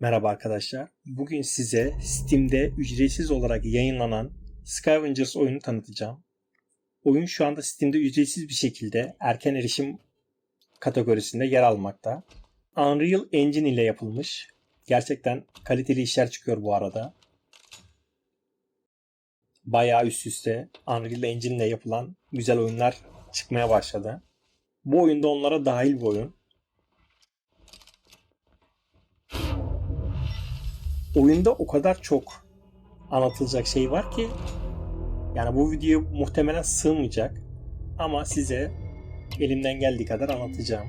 Merhaba arkadaşlar. Bugün size Steam'de ücretsiz olarak yayınlanan Scavengers oyunu tanıtacağım. Oyun şu anda Steam'de ücretsiz bir şekilde erken erişim kategorisinde yer almakta. Unreal Engine ile yapılmış. Gerçekten kaliteli işler çıkıyor bu arada. Bayağı üst üste Unreal Engine ile yapılan güzel oyunlar çıkmaya başladı. Bu oyunda onlara dahil bir oyun. Oyunda o kadar çok anlatılacak şey var ki yani bu video muhtemelen sığmayacak ama size elimden geldiği kadar anlatacağım.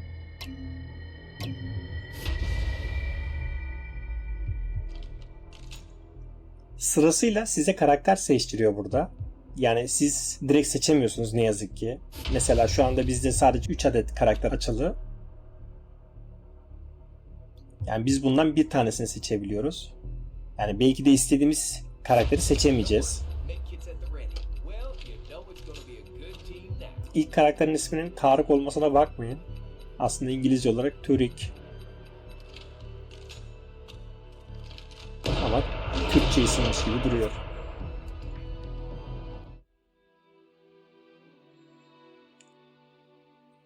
Sırasıyla size karakter seçtiriyor burada. Yani siz direkt seçemiyorsunuz ne yazık ki. Mesela şu anda bizde sadece 3 adet karakter açılı. Yani biz bundan bir tanesini seçebiliyoruz. Yani belki de istediğimiz karakteri seçemeyeceğiz. İlk karakterin isminin Tarık olmasına bakmayın. Aslında İngilizce olarak Turik. Ama Türkçe isimmiş gibi duruyor.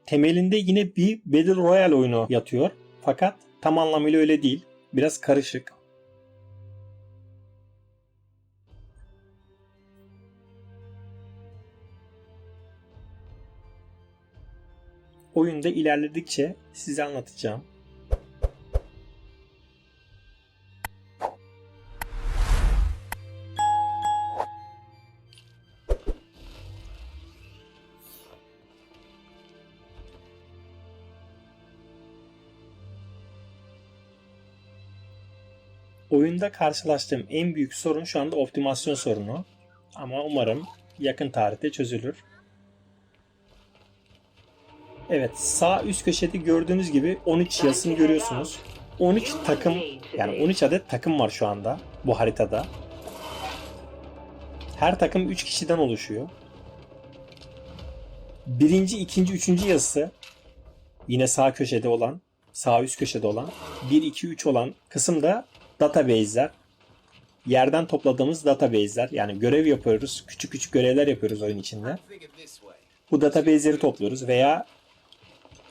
Temelinde yine bir Battle Royale oyunu yatıyor. Fakat tam anlamıyla öyle değil. Biraz karışık. Oyunda ilerledikçe size anlatacağım. Oyunda karşılaştığım en büyük sorun şu anda optimasyon sorunu. Ama umarım yakın tarihte çözülür. Evet sağ üst köşede gördüğünüz gibi 13 yazısını görüyorsunuz. 13 takım yani 13 adet takım var şu anda bu haritada. Her takım 3 kişiden oluşuyor. Birinci, ikinci, üçüncü yazısı yine sağ köşede olan, sağ üst köşede olan 1, 2, 3 olan kısımda database'ler. Yerden topladığımız database'ler. Yani görev yapıyoruz. Küçük küçük görevler yapıyoruz oyun içinde. Bu database'leri topluyoruz veya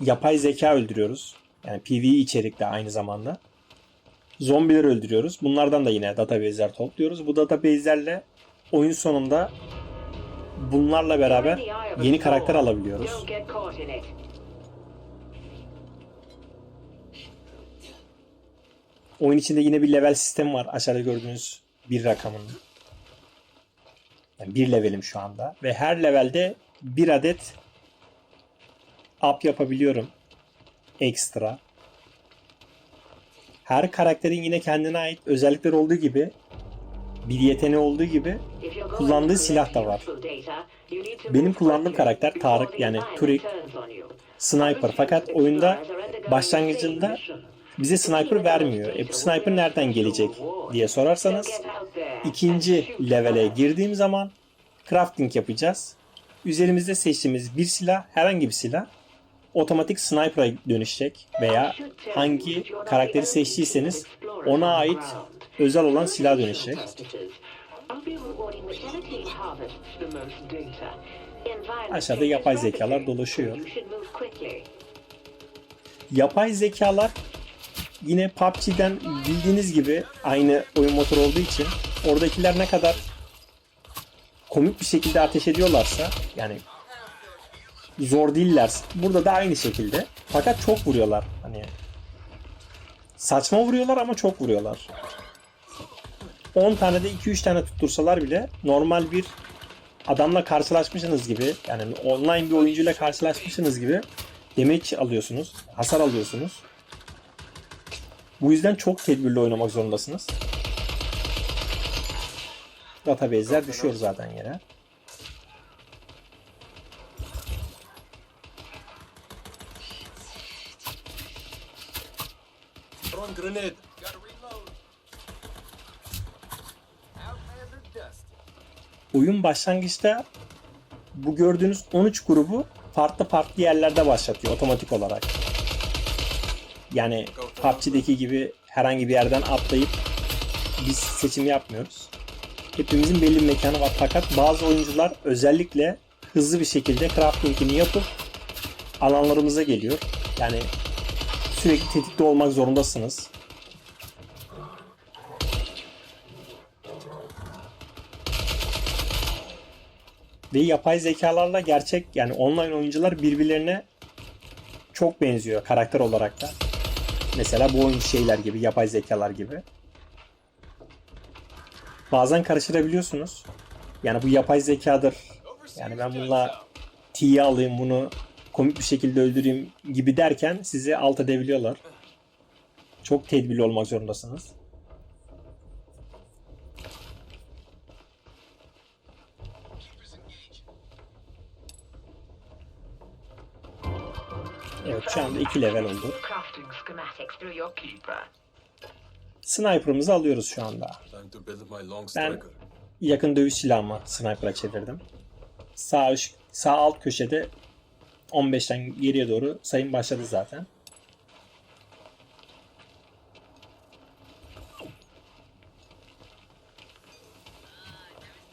yapay zeka öldürüyoruz. Yani PvE içerikte aynı zamanda. Zombileri öldürüyoruz. Bunlardan da yine database'ler topluyoruz. Bu database'lerle oyun sonunda bunlarla beraber yeni karakter alabiliyoruz. Oyun içinde yine bir level sistemi var. Aşağıda gördüğünüz bir rakamın. Yani bir levelim şu anda. Ve her levelde bir adet up yapabiliyorum. Ekstra. Her karakterin yine kendine ait özellikler olduğu gibi bir yeteneği olduğu gibi kullandığı silah da var. Benim kullandığım karakter Tarık yani Turik sniper fakat oyunda başlangıcında bize sniper vermiyor. E bu sniper nereden gelecek diye sorarsanız ikinci levele girdiğim zaman crafting yapacağız. Üzerimizde seçtiğimiz bir silah herhangi bir silah otomatik sniper'a dönüşecek veya hangi karakteri seçtiyseniz ona ait özel olan silah dönüşecek. Aşağıda yapay zekalar dolaşıyor. Yapay zekalar yine PUBG'den bildiğiniz gibi aynı oyun motoru olduğu için oradakiler ne kadar komik bir şekilde ateş ediyorlarsa yani zor değiller. Burada da aynı şekilde. Fakat çok vuruyorlar. Hani saçma vuruyorlar ama çok vuruyorlar. 10 tane de 2-3 tane tuttursalar bile normal bir adamla karşılaşmışsınız gibi yani online bir oyuncuyla karşılaşmışsınız gibi damage alıyorsunuz. Hasar alıyorsunuz. Bu yüzden çok tedbirli oynamak zorundasınız. Database'ler düşüyor zaten yere. Grenade. Oyun başlangıçta bu gördüğünüz 13 grubu farklı farklı yerlerde başlatıyor otomatik olarak. Yani PUBG'deki gibi herhangi bir yerden atlayıp biz seçim yapmıyoruz. Hepimizin belli bir mekanı var fakat bazı oyuncular özellikle hızlı bir şekilde crafting'ini yapıp alanlarımıza geliyor. Yani sürekli tetikte olmak zorundasınız. Ve yapay zekalarla gerçek yani online oyuncular birbirlerine çok benziyor karakter olarak da. Mesela bu oyun şeyler gibi, yapay zekalar gibi. Bazen karıştırabiliyorsunuz. Yani bu yapay zekadır. Yani ben bununla T'yi alayım bunu komik bir şekilde öldüreyim gibi derken sizi alt edebiliyorlar. Çok tedbirli olmak zorundasınız. Evet şu anda 2 level oldu. Sniper'ımızı alıyoruz şu anda. Ben yakın dövüş silahımı sniper'a çevirdim. Sağ üst, sağ alt köşede 15'ten geriye doğru sayım başladı zaten.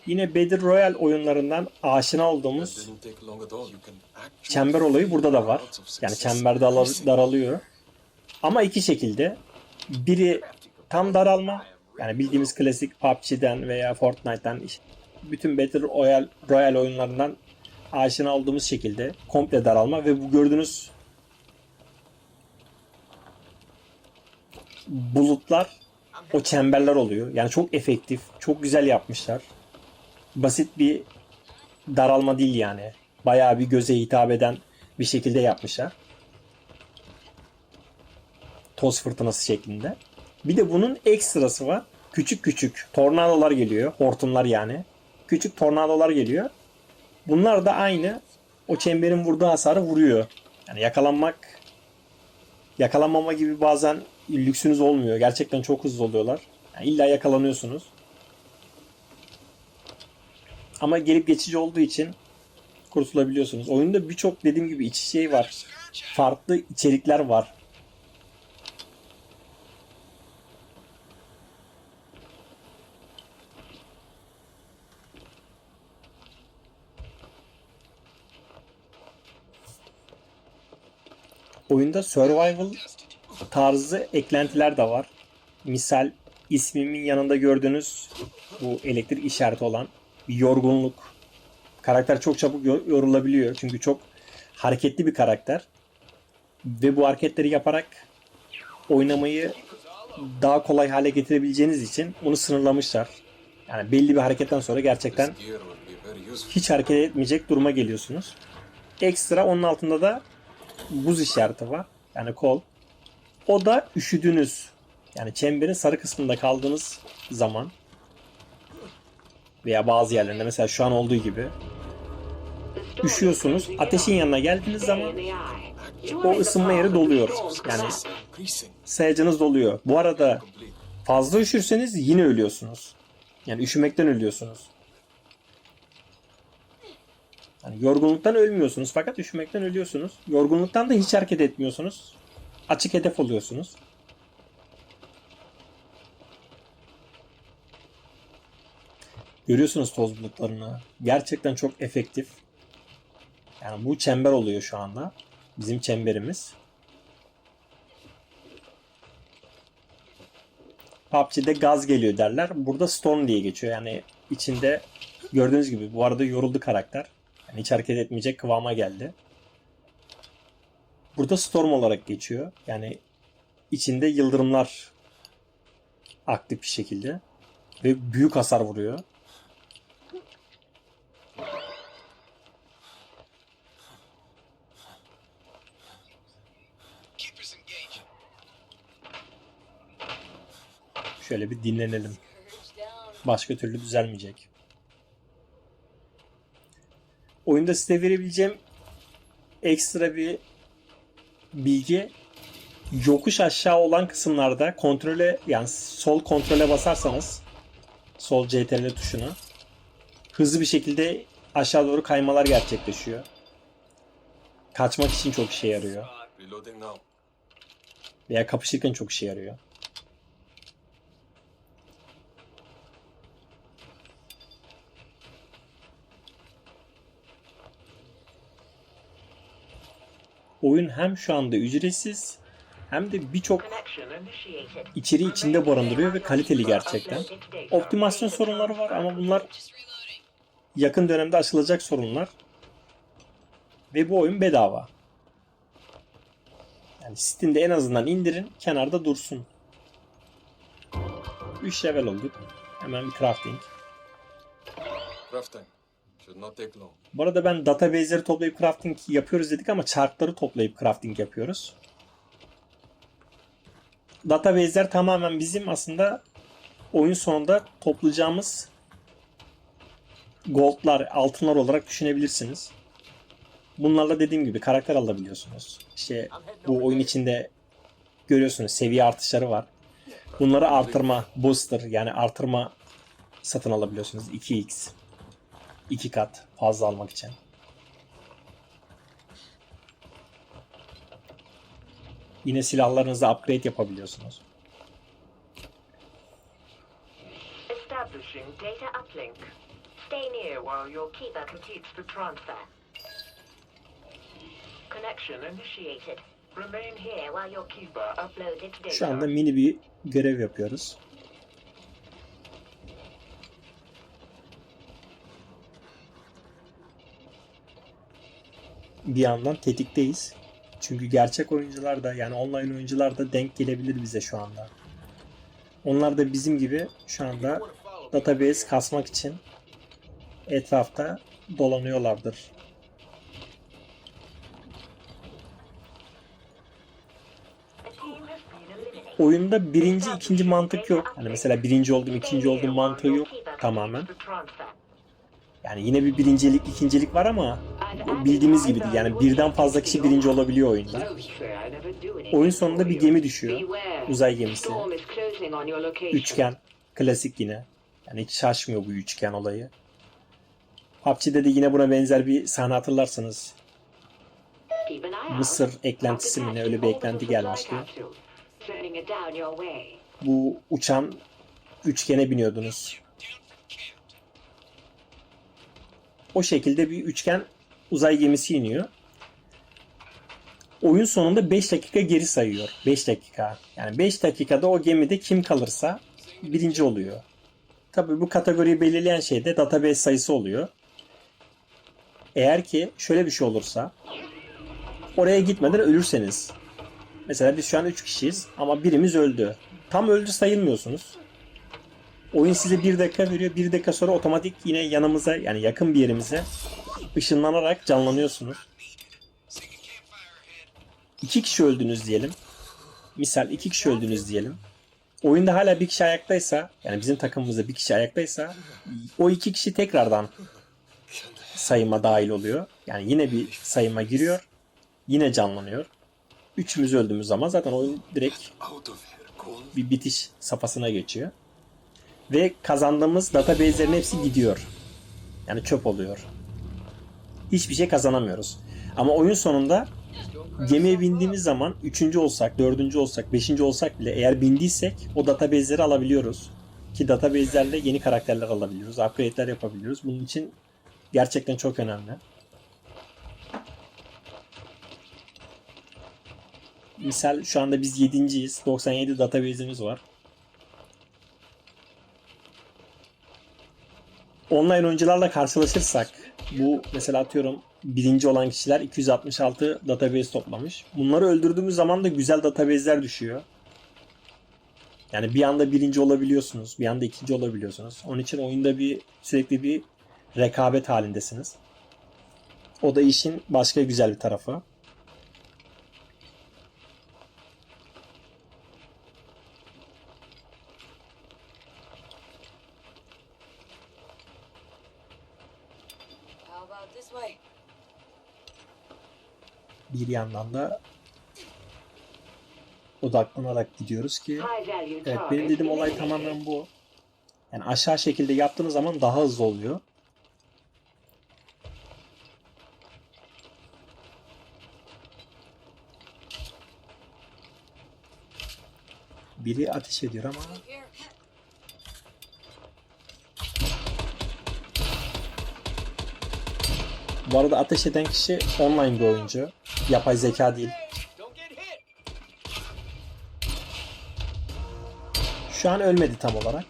Yine Battle Royale oyunlarından aşina olduğumuz çember olayı burada da var. Yani çember daralıyor. Ama iki şekilde. Biri tam daralma. Yani bildiğimiz klasik PUBG'den veya Fortnite'dan işte bütün Battle Royale, Royale oyunlarından aşina olduğumuz şekilde komple daralma ve bu gördüğünüz bulutlar o çemberler oluyor. Yani çok efektif, çok güzel yapmışlar. Basit bir daralma değil yani. Bayağı bir göze hitap eden bir şekilde yapmışlar. Toz fırtınası şeklinde. Bir de bunun ekstrası var. Küçük küçük tornadolar geliyor. Hortumlar yani. Küçük tornadolar geliyor. Bunlar da aynı o çemberin vurduğu hasarı vuruyor. Yani yakalanmak yakalanmama gibi bazen lüksünüz olmuyor. Gerçekten çok hızlı oluyorlar. Yani illa yakalanıyorsunuz. Ama gelip geçici olduğu için kurtulabiliyorsunuz. Oyunda birçok dediğim gibi iç şey var. Farklı içerikler var. Oyunda survival tarzı eklentiler de var. Misal ismimin yanında gördüğünüz bu elektrik işareti olan bir yorgunluk. Karakter çok çabuk yor- yorulabiliyor. Çünkü çok hareketli bir karakter. Ve bu hareketleri yaparak oynamayı daha kolay hale getirebileceğiniz için bunu sınırlamışlar. Yani belli bir hareketten sonra gerçekten hiç hareket etmeyecek duruma geliyorsunuz. Ekstra onun altında da buz işareti var. Yani kol. O da üşüdünüz. Yani çemberin sarı kısmında kaldığınız zaman veya bazı yerlerinde mesela şu an olduğu gibi üşüyorsunuz. Ateşin yanına geldiğiniz zaman o ısınma yeri doluyor. Yani sayacınız doluyor. Bu arada fazla üşürseniz yine ölüyorsunuz. Yani üşümekten ölüyorsunuz. Yani yorgunluktan ölmüyorsunuz fakat üşümekten ölüyorsunuz. Yorgunluktan da hiç hareket etmiyorsunuz. Açık hedef oluyorsunuz. Görüyorsunuz toz bulutlarını. Gerçekten çok efektif. Yani bu çember oluyor şu anda. Bizim çemberimiz. PUBG'de gaz geliyor derler. Burada storm diye geçiyor. Yani içinde gördüğünüz gibi bu arada yoruldu karakter. Yani hiç hareket etmeyecek kıvama geldi. Burada storm olarak geçiyor. Yani içinde yıldırımlar aktif bir şekilde ve büyük hasar vuruyor. Şöyle bir dinlenelim. Başka türlü düzelmeyecek. Oyunda size verebileceğim ekstra bir bilgi yokuş aşağı olan kısımlarda kontrole yani sol kontrole basarsanız sol CTRL tuşuna hızlı bir şekilde aşağı doğru kaymalar gerçekleşiyor. Kaçmak için çok işe yarıyor. Veya kapışırken çok işe yarıyor. Oyun hem şu anda ücretsiz hem de birçok içeriği içinde barındırıyor ve kaliteli gerçekten. Optimasyon sorunları var ama bunlar yakın dönemde aşılacak sorunlar. Ve bu oyun bedava. Yani Steam'de en azından indirin, kenarda dursun. 3 level olduk. Hemen bir crafting. Crafting should not take long. Bu arada ben database'leri toplayıp crafting yapıyoruz dedik ama chartları toplayıp crafting yapıyoruz. Database'ler tamamen bizim aslında oyun sonunda toplayacağımız goldlar, altınlar olarak düşünebilirsiniz. Bunlarla dediğim gibi karakter alabiliyorsunuz. İşte bu oyun içinde görüyorsunuz seviye artışları var. Bunları artırma, booster yani artırma satın alabiliyorsunuz. 2x. 2 kat fazla almak için. Yine silahlarınızı upgrade yapabiliyorsunuz. Establishing data uplink. Stay near while your keeper completes the transfer. Connection initiated. Remain here while your keeper uploads its data. Şu anda mini bir görev yapıyoruz. Bir yandan tetikteyiz. Çünkü gerçek oyuncular da yani online oyuncular da denk gelebilir bize şu anda. Onlar da bizim gibi şu anda database kasmak için etrafta dolanıyorlardır. Oyunda birinci, ikinci mantık yok. Hani mesela birinci oldum, ikinci oldum mantığı yok tamamen. Yani yine bir birincilik, ikincilik var ama bildiğimiz gibi değil. Yani birden fazla kişi birinci olabiliyor oyunda. Oyun sonunda bir gemi düşüyor. Uzay gemisi. Üçgen. Klasik yine. Yani hiç şaşmıyor bu üçgen olayı. PUBG'de de yine buna benzer bir sahne hatırlarsanız. Mısır eklentisi mi ne öyle bir eklenti gelmişti. Bu uçan üçgene biniyordunuz. O şekilde bir üçgen uzay gemisi iniyor. Oyun sonunda 5 dakika geri sayıyor. 5 dakika. Yani 5 dakikada o gemide kim kalırsa birinci oluyor. Tabii bu kategoriyi belirleyen şey de database sayısı oluyor. Eğer ki şöyle bir şey olursa oraya gitmeden ölürseniz mesela biz şu an 3 kişiyiz ama birimiz öldü. Tam öldü sayılmıyorsunuz. Oyun size bir dakika veriyor. Bir dakika sonra otomatik yine yanımıza yani yakın bir yerimize ışınlanarak canlanıyorsunuz. İki kişi öldünüz diyelim. Misal iki kişi öldünüz diyelim. Oyunda hala bir kişi ayaktaysa yani bizim takımımızda bir kişi ayaktaysa o iki kişi tekrardan sayıma dahil oluyor. Yani yine bir sayıma giriyor. Yine canlanıyor. Üçümüz öldüğümüz zaman zaten oyun direkt bir bitiş safhasına geçiyor. Ve kazandığımız database'lerin hepsi gidiyor. Yani çöp oluyor. Hiçbir şey kazanamıyoruz. Ama oyun sonunda gemiye bindiğimiz zaman 3. olsak, 4. olsak, 5. olsak bile eğer bindiysek o database'leri alabiliyoruz. Ki database'lerle yeni karakterler alabiliyoruz. Upgrade'ler yapabiliyoruz. Bunun için gerçekten çok önemli. Misal şu anda biz 7.yiz. 97 database'imiz var. Online oyuncularla karşılaşırsak bu mesela atıyorum birinci olan kişiler 266 database toplamış. Bunları öldürdüğümüz zaman da güzel database'ler düşüyor. Yani bir anda birinci olabiliyorsunuz, bir anda ikinci olabiliyorsunuz. Onun için oyunda bir sürekli bir rekabet halindesiniz. O da işin başka güzel bir tarafı. Bir yandan da odaklanarak gidiyoruz ki Evet benim dediğim olay tamamen bu. Yani aşağı şekilde yaptığınız zaman daha hızlı oluyor. Biri ateş ediyor ama. Bu arada ateş eden kişi online bir oyuncu. Yapay zeka değil. Şu an ölmedi tam olarak.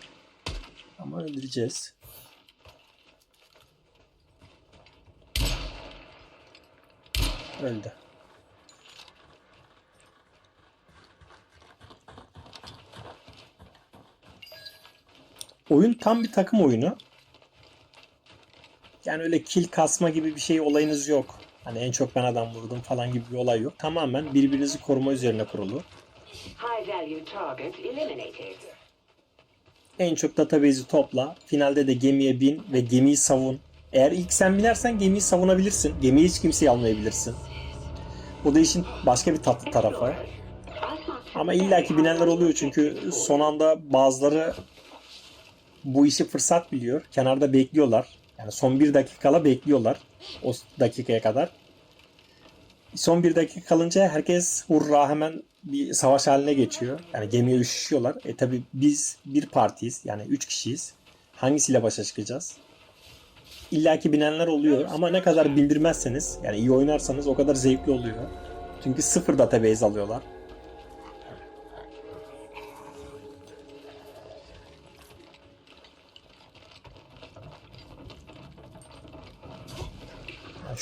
Ama öldüreceğiz. Öldü. Oyun tam bir takım oyunu. Yani öyle kill kasma gibi bir şey olayınız yok. Hani en çok ben adam vurdum falan gibi bir olay yok. Tamamen birbirinizi koruma üzerine kurulu. En çok database'i topla. Finalde de gemiye bin ve gemiyi savun. Eğer ilk sen binersen gemiyi savunabilirsin. Gemiyi hiç kimseye almayabilirsin. Bu da işin başka bir tatlı tarafı. Ama illaki binenler oluyor çünkü son anda bazıları bu işi fırsat biliyor. Kenarda bekliyorlar. Yani son bir dakikala bekliyorlar. O dakikaya kadar. Son bir dakika kalınca herkes hurra hemen bir savaş haline geçiyor. Yani gemiye üşüşüyorlar. E tabi biz bir partiyiz. Yani üç kişiyiz. Hangisiyle başa çıkacağız? İlla ki binenler oluyor ama ne kadar bindirmezseniz yani iyi oynarsanız o kadar zevkli oluyor. Çünkü sıfır database alıyorlar.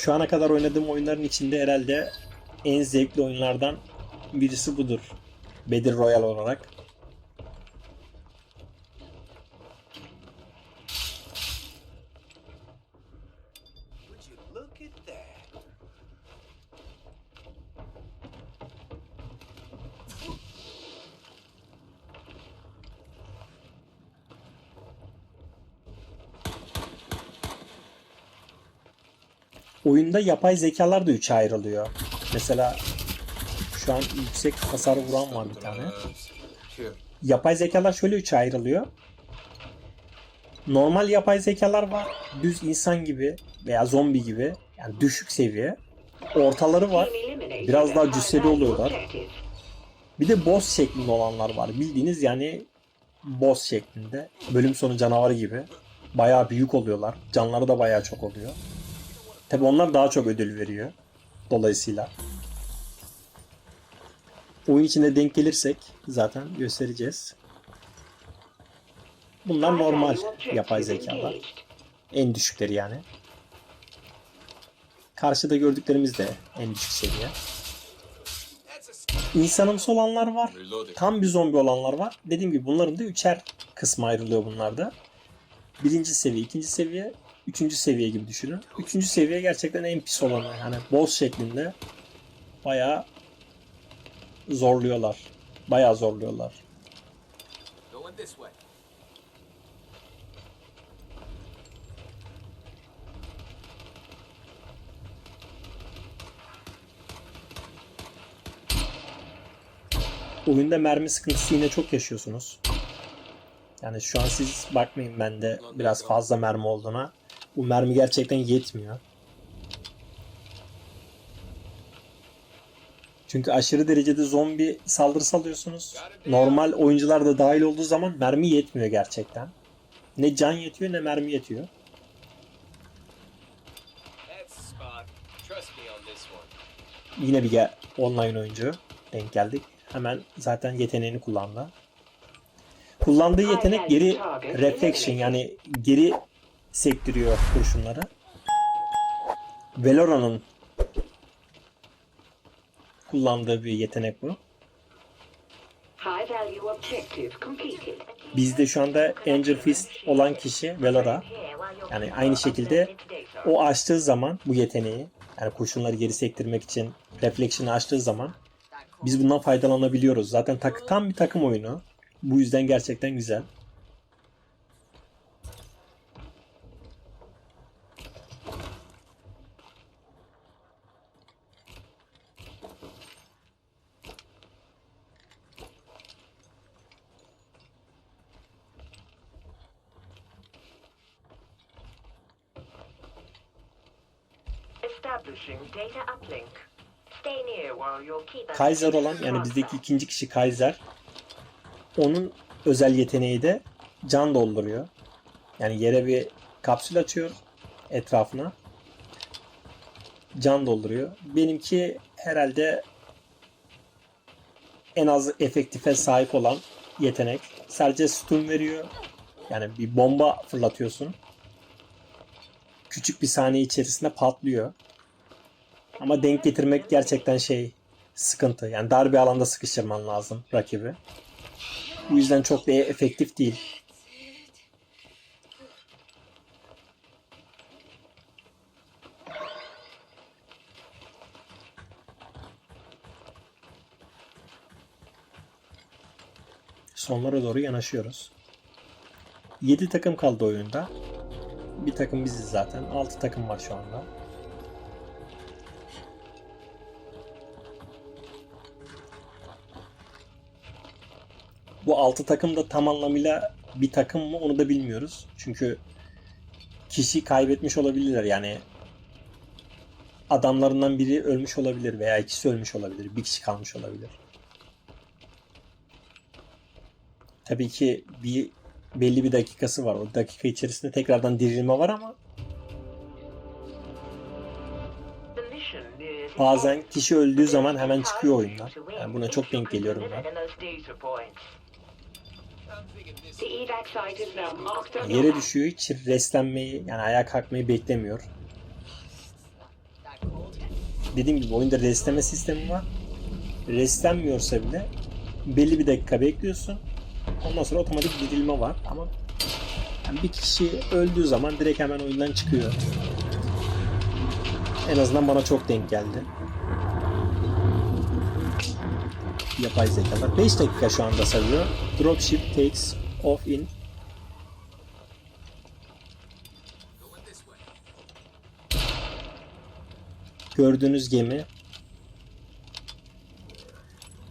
Şu ana kadar oynadığım oyunların içinde herhalde en zevkli oyunlardan birisi budur. Bedir Royal olarak. Oyunda yapay zekalar da üçe ayrılıyor. Mesela şu an yüksek hasar vuran var bir tane. Yapay zekalar şöyle üçe ayrılıyor. Normal yapay zekalar var. Düz insan gibi veya zombi gibi. Yani düşük seviye. Ortaları var. Biraz daha cüsseli oluyorlar. Bir de boss şeklinde olanlar var. Bildiğiniz yani boss şeklinde. Bölüm sonu canavarı gibi. Bayağı büyük oluyorlar. Canları da bayağı çok oluyor. Tabi onlar daha çok ödül veriyor. Dolayısıyla. Oyun içinde denk gelirsek zaten göstereceğiz. Bunlar normal yapay zekalar. En düşükleri yani. Karşıda gördüklerimiz de en düşük seviye. İnsanımsı olanlar var. Tam bir zombi olanlar var. Dediğim gibi bunların da üçer kısmı ayrılıyor bunlarda. Birinci seviye, ikinci seviye, üçüncü seviye gibi düşünün. Üçüncü seviye gerçekten en pis olanı. Yani boss şeklinde bayağı zorluyorlar. Bayağı zorluyorlar. Oyunda mermi sıkıntısı yine çok yaşıyorsunuz. Yani şu an siz bakmayın bende biraz fazla mermi olduğuna. Bu mermi gerçekten yetmiyor. Çünkü aşırı derecede zombi saldırısı alıyorsunuz. Normal oyuncular da dahil olduğu zaman mermi yetmiyor gerçekten. Ne can yetiyor ne mermi yetiyor. Yine bir online oyuncu denk geldik. Hemen zaten yeteneğini kullandı. Kullandığı yetenek geri reflection yani geri sektiriyor kurşunları. Velora'nın kullandığı bir yetenek bu. Bizde şu anda Angel Fist olan kişi Velora. Yani aynı şekilde o açtığı zaman bu yeteneği yani kurşunları geri sektirmek için reflection'ı açtığı zaman biz bundan faydalanabiliyoruz. Zaten tak, tam bir takım oyunu. Bu yüzden gerçekten güzel. Establishing data uplink. Stay near while your keeper Kaiser olan yani bizdeki ikinci kişi Kaiser. Onun özel yeteneği de can dolduruyor. Yani yere bir kapsül açıyor etrafına. can dolduruyor. Benimki herhalde en az efektife sahip olan yetenek. Sadece stun veriyor. Yani bir bomba fırlatıyorsun. Küçük bir saniye içerisinde patlıyor. Ama denk getirmek gerçekten şey sıkıntı. Yani dar bir alanda sıkıştırman lazım rakibi. Bu yüzden çok da efektif değil. Sonlara doğru yanaşıyoruz. 7 takım kaldı oyunda. Bir takım biziz zaten. 6 takım var şu anda. Bu 6 takım da tam anlamıyla bir takım mı onu da bilmiyoruz. Çünkü kişi kaybetmiş olabilirler. Yani adamlarından biri ölmüş olabilir veya ikisi ölmüş olabilir. Bir kişi kalmış olabilir. Tabii ki bir belli bir dakikası var. O dakika içerisinde tekrardan dirilme var ama bazen kişi öldüğü zaman hemen çıkıyor oyundan. Yani buna çok denk geliyorum ben. Yere düşüyor hiç restlenmeyi yani ayağa kalkmayı beklemiyor. Dediğim gibi oyunda restleme sistemi var. Restlenmiyorsa bile belli bir dakika bekliyorsun. Ondan sonra otomatik dirilme var ama yani bir kişi öldüğü zaman direkt hemen oyundan çıkıyor. En azından bana çok denk geldi. Yapay zekalar. 5 dakika şu anda sayıyor. Dropship takes off in Gördüğünüz gemi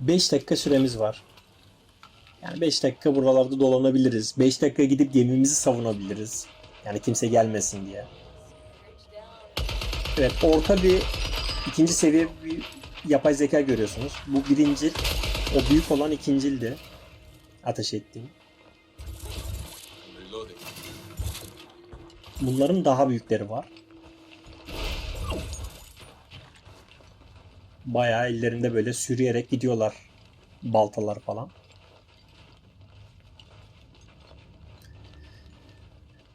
5 dakika süremiz var. Yani 5 dakika buralarda dolanabiliriz. 5 dakika gidip gemimizi savunabiliriz. Yani kimse gelmesin diye. Evet orta bir ikinci seviye bir yapay zeka görüyorsunuz. Bu birincil. O büyük olan ikincildi. Ateş ettiğim. Bunların daha büyükleri var. Bayağı ellerinde böyle sürüyerek gidiyorlar. Baltalar falan.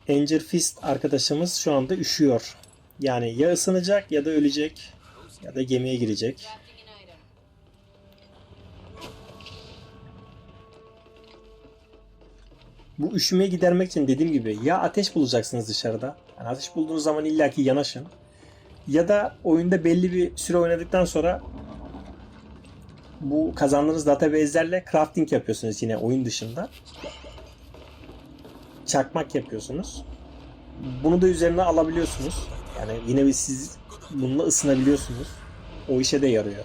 Anger Fist arkadaşımız şu anda üşüyor. Yani ya ısınacak ya da ölecek ya da gemiye girecek. Bu üşümeyi gidermek için dediğim gibi ya ateş bulacaksınız dışarıda. Yani ateş bulduğunuz zaman illaki yanaşın. Ya da oyunda belli bir süre oynadıktan sonra bu kazandığınız database'lerle crafting yapıyorsunuz yine oyun dışında. Çakmak yapıyorsunuz. Bunu da üzerine alabiliyorsunuz. Yani yine bir siz bununla ısınabiliyorsunuz. O işe de yarıyor.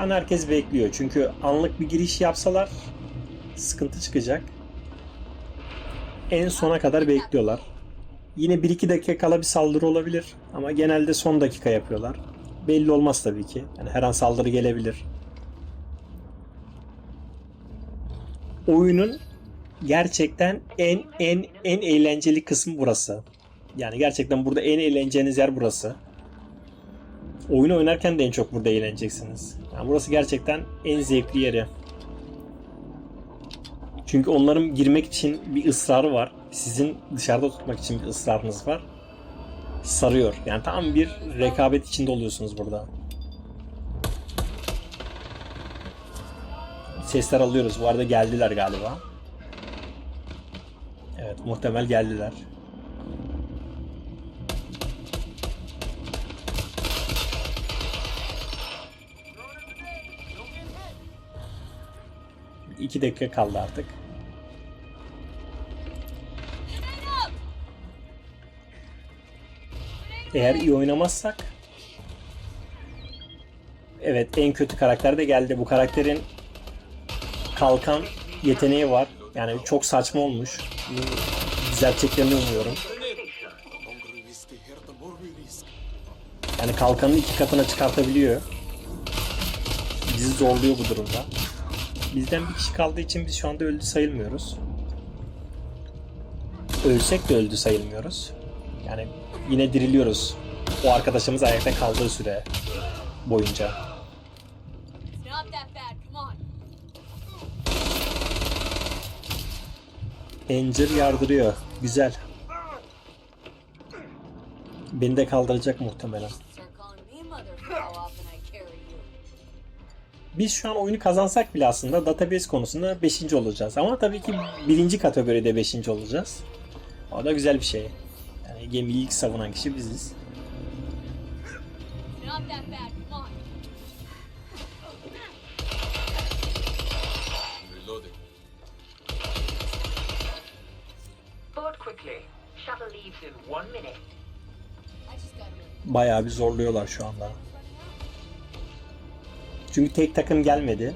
An herkes bekliyor. Çünkü anlık bir giriş yapsalar sıkıntı çıkacak. En sona kadar bekliyorlar. Yine 1-2 dakika kala bir saldırı olabilir. Ama genelde son dakika yapıyorlar. Belli olmaz tabii ki. Yani her an saldırı gelebilir. Oyunun gerçekten en en en eğlenceli kısmı burası. Yani gerçekten burada en eğleneceğiniz yer burası. Oyunu oynarken de en çok burada eğleneceksiniz. Yani burası gerçekten en zevkli yeri. Çünkü onların girmek için bir ısrarı var. Sizin dışarıda tutmak için bir ısrarınız var. Sarıyor. Yani tam bir rekabet içinde oluyorsunuz burada. Sesler alıyoruz. Bu arada geldiler galiba. Evet muhtemel geldiler. İki dakika kaldı artık. Eğer iyi oynamazsak Evet en kötü karakter de geldi. Bu karakterin kalkan yeteneği var. Yani çok saçma olmuş. Düzelteceklerini umuyorum. Yani kalkanını iki katına çıkartabiliyor. Bizi zorluyor bu durumda. Bizden bir kişi kaldığı için biz şu anda öldü sayılmıyoruz. Ölsek de öldü sayılmıyoruz. Yani yine diriliyoruz. O arkadaşımız ayakta kaldığı süre boyunca. Anger yardırıyor. Güzel. Beni de kaldıracak muhtemelen. Biz şu an oyunu kazansak bile aslında database konusunda 5. olacağız. Ama tabii ki birinci kategoride 5. olacağız. O da güzel bir şey. Yani gemiyi ilk savunan kişi biziz. Bayağı bir zorluyorlar şu anda. Çünkü tek takım gelmedi.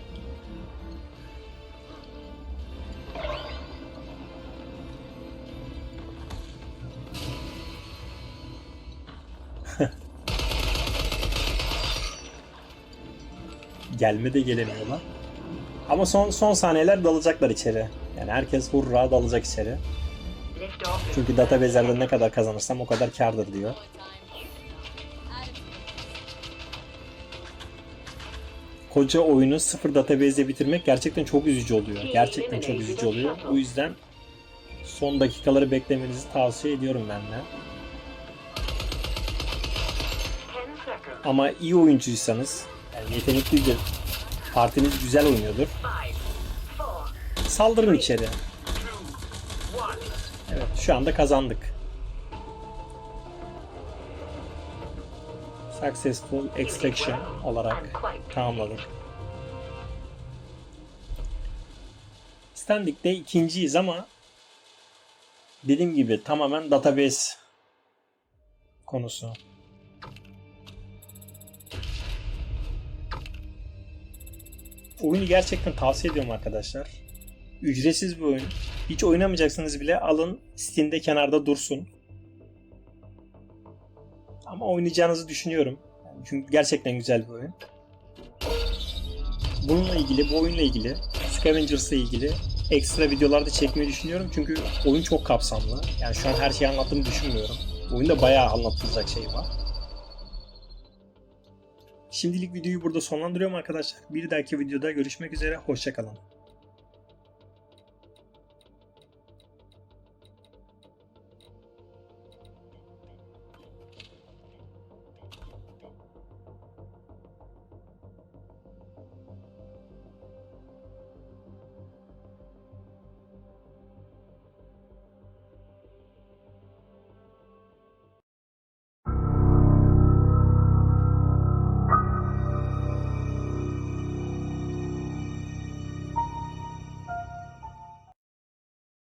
Gelme de gelemiyorlar. Ama son son saniyeler dalacaklar içeri. Yani herkes hurra dalacak içeri. Çünkü database'lerde ne kadar kazanırsam o kadar kardır diyor. Koca oyunu sıfır database'de bitirmek gerçekten çok üzücü oluyor. Gerçekten çok üzücü oluyor. Bu yüzden son dakikaları beklemenizi tavsiye ediyorum ben de. 10 seconds. Ama iyi oyuncuysanız, yani yeteneklidir, partiniz güzel oynuyordur. Saldırın içeri. Evet, şu anda kazandık. Successful extraction olarak tamamladık. Standing'de ikinciyiz ama dediğim gibi tamamen database konusu. Oyunu gerçekten tavsiye ediyorum arkadaşlar. Ücretsiz bir oyun. Hiç oynamayacaksınız bile alın Steam'de kenarda dursun. Ama oynayacağınızı düşünüyorum. Yani Çünkü gerçekten güzel bir oyun. Bununla ilgili, bu oyunla ilgili, Scavengers'la ilgili ekstra videolarda çekmeyi düşünüyorum. Çünkü oyun çok kapsamlı. Yani şu an her şeyi anlattığımı düşünmüyorum. Oyunda bayağı anlatılacak şey var. Şimdilik videoyu burada sonlandırıyorum arkadaşlar. Bir dahaki videoda görüşmek üzere. Hoşçakalın.